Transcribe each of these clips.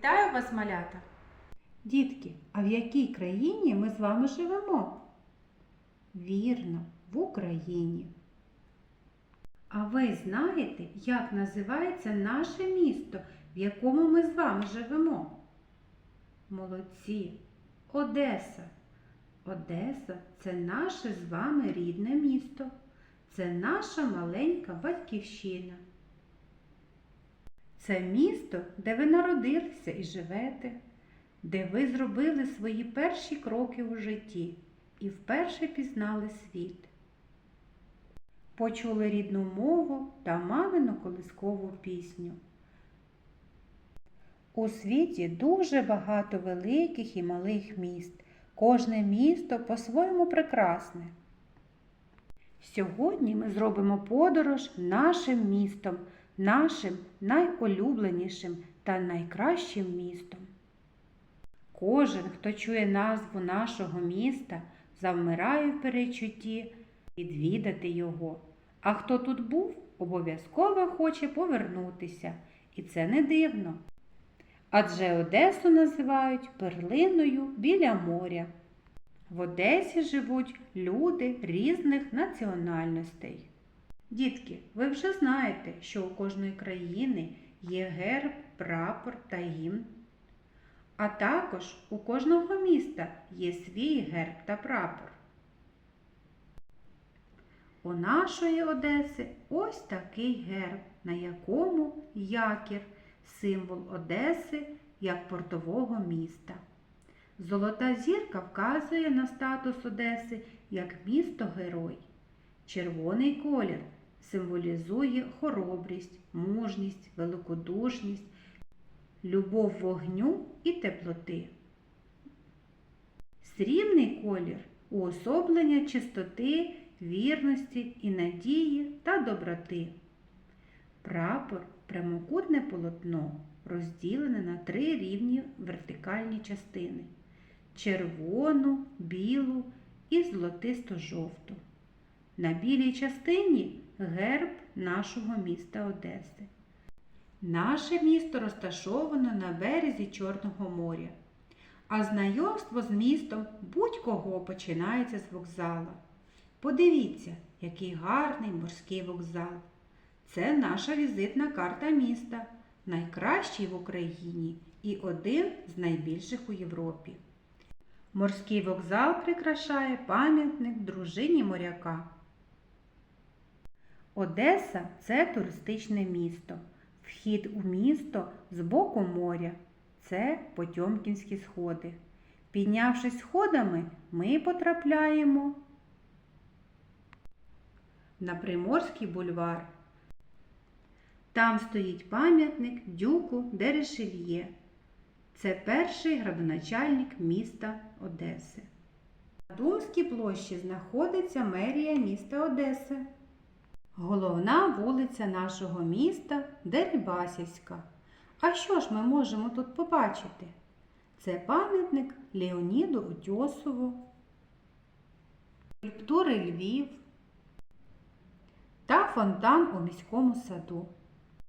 Вітаю вас, малята! Дітки, а в якій країні ми з вами живемо? Вірно, в Україні. А ви знаєте, як називається наше місто, в якому ми з вами живемо? Молодці! Одеса. Одеса це наше з вами рідне місто. Це наша маленька батьківщина. Це місто, де ви народилися і живете, де ви зробили свої перші кроки у житті і вперше пізнали світ. Почули рідну мову та мамину колискову пісню. У світі дуже багато великих і малих міст. Кожне місто по-своєму прекрасне. Сьогодні ми зробимо подорож нашим містом, нашим найулюбленішим та найкращим містом. Кожен, хто чує назву нашого міста, завмирає в перечутті відвідати його. А хто тут був, обов'язково хоче повернутися. І це не дивно. Адже Одесу називають перлиною біля моря. В Одесі живуть люди різних національностей. Дітки, ви вже знаєте, що у кожної країни є герб, прапор та гімн. А також у кожного міста є свій герб та прапор. У нашої Одеси ось такий герб, на якому якір, символ Одеси як портового міста. Золота зірка вказує на статус Одеси як місто-герой. Червоний колір символізує хоробрість, мужність, великодушність, любов вогню і теплоти. Срібний колір уособлення чистоти, вірності і надії та доброти. Прапор прямокутне полотно, розділене на три рівні вертикальні частини червону, білу і золотисто-жовту. На білій частині герб нашого міста Одеси. Наше місто розташовано на березі Чорного моря, а знайомство з містом будь-кого починається з вокзала. Подивіться, який гарний морський вокзал. Це наша візитна карта міста, найкращий в Україні і один з найбільших у Європі. Морський вокзал прикрашає пам'ятник дружині моряка. Одеса це туристичне місто. Вхід у місто з боку моря. Це Потьомкінські сходи. Піднявшись сходами, ми потрапляємо на Приморський бульвар. Там стоїть пам'ятник дюку Дерешельє. Це перший градоначальник міста Одеси. На Думській площі знаходиться мерія міста Одеси. Головна вулиця нашого міста Дерибасівська. А що ж ми можемо тут побачити? Це пам'ятник Леоніду Утьосову, скульптури Львів та фонтан у міському саду.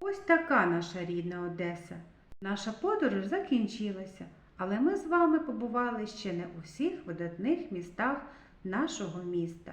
Ось така наша рідна Одеса. Наша подорож закінчилася, але ми з вами побували ще не у всіх видатних містах нашого міста.